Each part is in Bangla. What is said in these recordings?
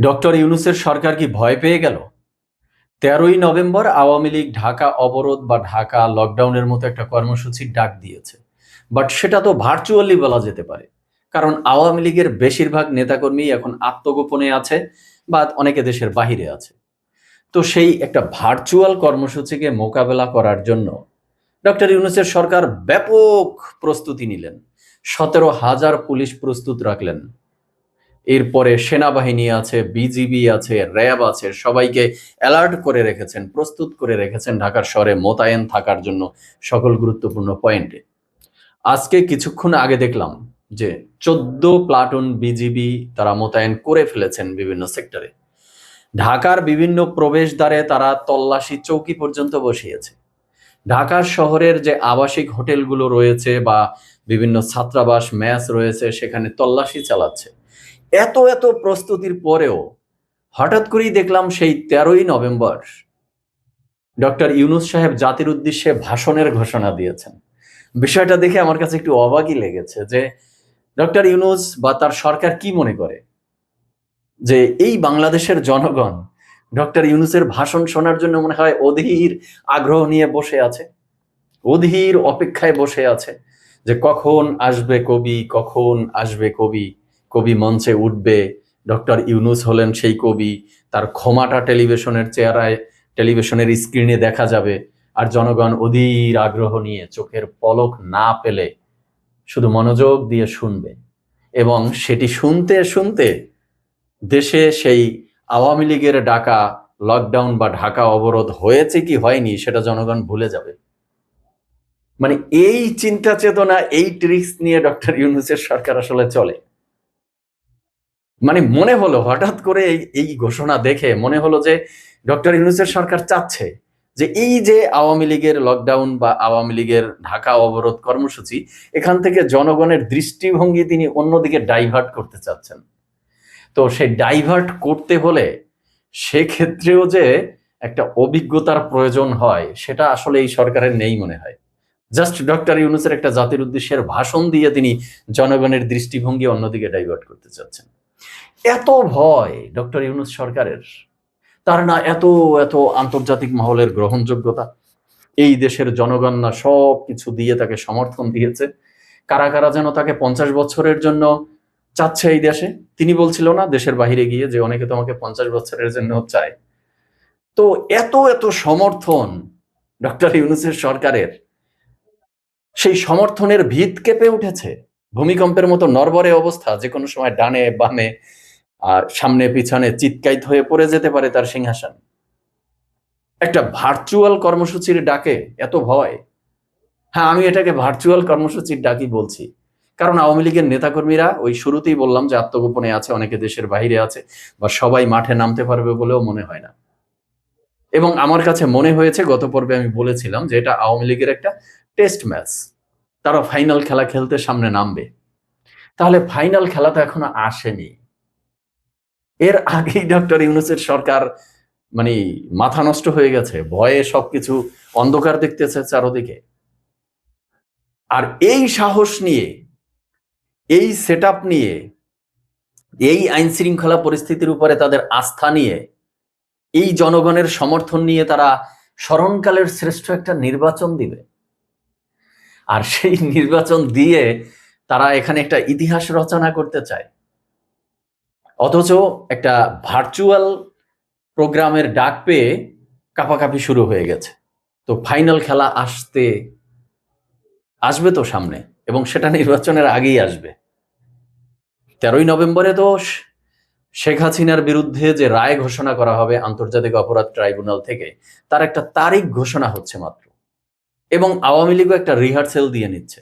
ডক্টর ইউনুসের সরকার কি ভয় পেয়ে গেল? তেরোই নভেম্বর আওয়ামী লীগ ঢাকা অবরোধ বা ঢাকা লকডাউনের মতো একটা কর্মসূচির ডাক দিয়েছে। বাট সেটা তো ভার্চুয়ালি বলা যেতে পারে। কারণ আওয়ামী লীগের বেশিরভাগ নেতাকর্মী এখন আত্মগোপনে আছে বা অনেকে দেশের বাহিরে আছে। তো সেই একটা ভার্চুয়াল কর্মসূচিকে মোকাবেলা করার জন্য ডক্টর ইউনুসের সরকার ব্যাপক প্রস্তুতি নিলেন। সতেরো হাজার পুলিশ প্রস্তুত রাখলেন। এরপরে সেনাবাহিনী আছে, বিজিবি আছে, র্যাব আছে, সবাইকে অ্যালার্ট করে রেখেছেন, প্রস্তুত করে রেখেছেন ঢাকার শহরে মোতায়েন থাকার জন্য সকল গুরুত্বপূর্ণ পয়েন্টে। আজকে কিছুক্ষণ আগে দেখলাম যে চোদ্দ প্লাটুন বিজিবি তারা মোতায়েন করে ফেলেছেন বিভিন্ন সেক্টরে। ঢাকার বিভিন্ন প্রবেশদ্বারে তারা তল্লাশি চৌকি পর্যন্ত বসিয়েছে। ঢাকার শহরের যে আবাসিক হোটেলগুলো রয়েছে বা বিভিন্ন ছাত্রাবাস ম্যাচ রয়েছে, সেখানে তল্লাশি চালাচ্ছে। এত এত প্রস্তুতির পরেও হঠাৎ করেই দেখলাম সেই তেরোই নভেম্বর ডক্টর ইউনুস সাহেব জাতির উদ্দেশ্যে ভাষণের ঘোষণা দিয়েছেন। বিষয়টা দেখে আমার কাছে একটু অবাকই লেগেছে যে ডক্টর ইউনুস বা তার সরকার কি মনে করে? যে এই বাংলাদেশের জনগণ ডক্টর ইউনুসের ভাষণ শোনার জন্য মনে হয় অধীর আগ্রহ নিয়ে বসে আছে, অধীর অপেক্ষায় বসে আছে যে কখন আসবে কবি, কখন আসবে কবি? কবি মঞ্চে উঠবে, ডক্টর ইউনুস হলেন সেই কবি, তার ক্ষমাটা টেলিভিশনের চেহারায়, টেলিভিশনের স্ক্রিনে দেখা যাবে। আর জনগণ অধীর আগ্রহ নিয়ে চোখের পলক না পেলে শুধু মনোযোগ দিয়ে শুনবে। এবং সেটি শুনতে শুনতে দেশে সেই আওয়ামী লীগের ডাকা, লকডাউন বা ঢাকা অবরোধ হয়েছে কি হয়নি, সেটা জনগণ ভুলে যাবে। মানে এই চিন্তা চেতনা, এই ট্রিক্স নিয়ে ডক্টর ইউনুসের সরকার আসলে চলে। মানে মনে হলো, হঠাৎ করে এই ঘোষণা দেখে মনে হলো যে ডক্টর ইউনুসের সরকার চাচ্ছে যে এই যে আওয়ামী লীগের লকডাউন বা আওয়ামী লীগের ঢাকা অবরোধ কর্মসূচি, এখান থেকে জনগণের দৃষ্টিভঙ্গি তিনি অন্যদিকে ডাইভার্ট করতে চাচ্ছেন। তো সেই ডাইভার্ট করতে হলে সেক্ষেত্রেও যে একটা অভিজ্ঞতার প্রয়োজন হয়, সেটা আসলে এই সরকারের নেই মনে হয়। জাস্ট ডক্টর ইউনুসের একটা জাতির উদ্দেশ্যের ভাষণ দিয়ে তিনি জনগণের দৃষ্টিভঙ্গি অন্যদিকে ডাইভার্ট করতে চাচ্ছেন। এত ভয় ডক্টর ইউনুস সরকারের। তার না এত এত আন্তর্জাতিক মহলের গ্রহণযোগ্যতা। এই দেশের জনগণ না সব কিছু দিয়ে তাকে সমর্থন দিয়েছে। কারা কারা যেন তাকে পঞ্চাশ বছরের জন্য চাচ্ছে এই দেশে, তিনি বলছিল না দেশের বাহিরে গিয়ে যে অনেকে তোমাকে পঞ্চাশ বছরের জন্য চায়। তো এত এত সমর্থন ডক্টর ইউনুসের সরকারের, সেই সমর্থনের ভিত কেঁপে উঠেছে। ভূমিকম্পের মতো নরবরে অবস্থা যে কোনো সময় ডানে, বামে আর সামনে, পিছনে চিৎকাইত হয়ে পড়ে যেতে পারে তার সিংহাসন। একটা ভার্চুয়াল কর্মসূচির ডাকে এত ভয়। হ্যাঁ আমি এটাকে ভার্চুয়াল কর্মসূচির ডাকই বলছি। কারণ আওয়ামী লীগের নেতাকর্মীরা ওই শুরুতেই বললাম যে আত্মগোপনে আছে, অনেকে দেশের বাইরে আছে, বা সবাই মাঠে নামতে পারবে বলেও মনে হয় না। এবং আমার কাছে মনে হয়েছে, গত পর্বে আমি বলেছিলাম যে এটা আওয়ামী লীগের একটা টেস্ট ম্যাচ তারা ফাইনাল খেলা খেলতে সামনে নামবে। তাহলে ফাইনাল খেলা তো এখনও আসেনি। এর আগেই ডক্টর ইউনুসের সরকার মানে মাথা নষ্ট হয়ে গেছে, ভয়ে সবকিছু অন্ধকার দেখতেছে চারোদিকে। আর এই সাহস নিয়ে, এই সেট নিয়ে, এই আইন শৃঙ্খলা পরিস্থিতির উপরে তাদের আস্থা নিয়ে, এই জনগণের সমর্থন নিয়ে তারা স্মরণকালের শ্রেষ্ঠ একটা নির্বাচন দিবে। আর সেই নির্বাচন দিয়ে তারা এখানে একটা ইতিহাস রচনা করতে চায়। অথচ একটা ভার্চুয়াল প্রোগ্রামের ডাক পেয়ে কাপাকাপি শুরু হয়ে গেছে। তো ফাইনাল খেলা আসতে, আসবে তো সামনে এবং সেটা নির্বাচনের আগেই আসবে। তেরোই নভেম্বরে তো শেখ হাসিনার বিরুদ্ধে যে রায় ঘোষণা করা হবে আন্তর্জাতিক অপরাধ ট্রাইব্যুনাল থেকে, তার একটা তারিখ ঘোষণা হচ্ছে মাত্র। এবং আওয়ামী লীগও একটা রিহার্সেল দিয়ে নিচ্ছে।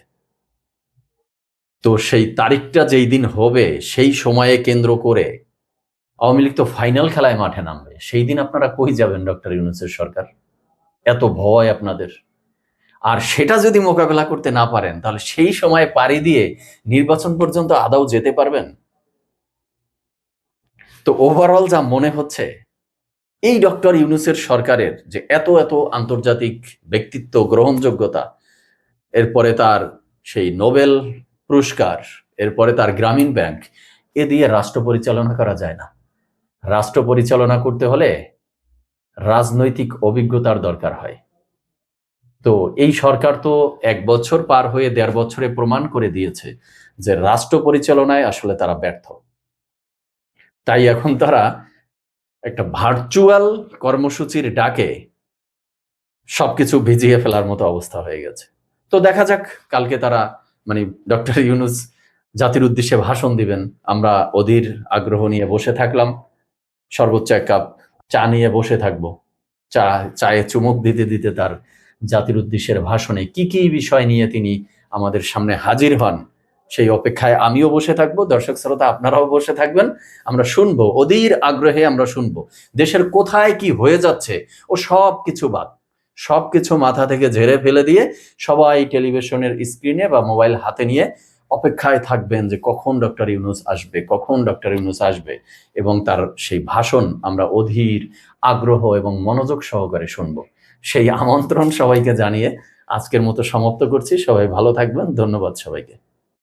তো সেই তারিখটা যেই দিন হবে, সেই সময়ে কেন্দ্র করে আওয়ামী লীগ তো ফাইনাল খেলায় মাঠে নামবে। সেই দিন আপনারা কই যাবেন, ডক্টর ইউনুসের সরকার? এত ভয় আপনাদের। আর সেটা যদি মোকাবেলা করতে না পারেন, তাহলে সেই সময় পাড়ি দিয়ে নির্বাচন পর্যন্ত আদাও যেতে পারবেন? তো ওভারঅল যা মনে হচ্ছে এই ডক্টর ইউনুসের সরকারের যে এত এত আন্তর্জাতিক ব্যক্তিত্ব গ্রহণযোগ্যতা, এরপরে তার সেই নোবেল পুরস্কার, এরপরে তার গ্রামীণ ব্যাংক, এ দিয়ে রাষ্ট্র পরিচালনা করা যায় না। রাষ্ট্র পরিচালনা করতে হলে রাজনৈতিক অভিজ্ঞতার দরকার হয়। তো এই সরকার তো এক বছর পার হয়ে দেড় বছরে প্রমাণ করে দিয়েছে যে রাষ্ট্র পরিচালনায় আসলে তারা ব্যর্থ। তাই এখন তারা একটা ভার্চুয়াল কর্মসূচির ডাকে সবকিছু ভিজিয়ে ফেলার মতো অবস্থা হয়ে গেছে। তো দেখা যাক, কালকে তারা মানে ডক্টর ইউনুস জাতির উদ্দেশ্যে ভাষণ দিবেন। আমরা অধীর আগ্রহ নিয়ে বসে থাকলাম। সর্বোচ্চ এক কাপ চা নিয়ে বসে থাকব। চা, চায়ে চুমুক দিতে দিতে তার জাতির উদ্দেশ্যের ভাষণে কি কি বিষয় নিয়ে তিনি আমাদের সামনে হাজির হন সেই অপেক্ষায় আমিও বসে থাকব, দর্শক শ্রোতা আপনারাও বসে থাকবেন। আমরা শুনব, অধীর আগ্রহে আমরা শুনব, দেশের কোথায় কি হয়ে যাচ্ছে ও সব কিছু বাদ। সব কিছু মাথা থেকে ঝেড়ে ফেলে দিয়ে সবাই টেলিভিশনের স্ক্রিনে বা মোবাইল হাতে নিয়ে অপেক্ষায় থাকবেন যে কখন ডক্টর ইউনুস আসবে, কখন ডক্টর ইউনুস আসবে এবং তার সেই ভাষণ আমরা অধীর আগ্রহ এবং মনোযোগ সহকারে শুনব। সেই আমন্ত্রণ সবাইকে জানিয়ে আজকের মতো সমাপ্ত করছি। সবাই ভালো থাকবেন। ধন্যবাদ সবাইকে।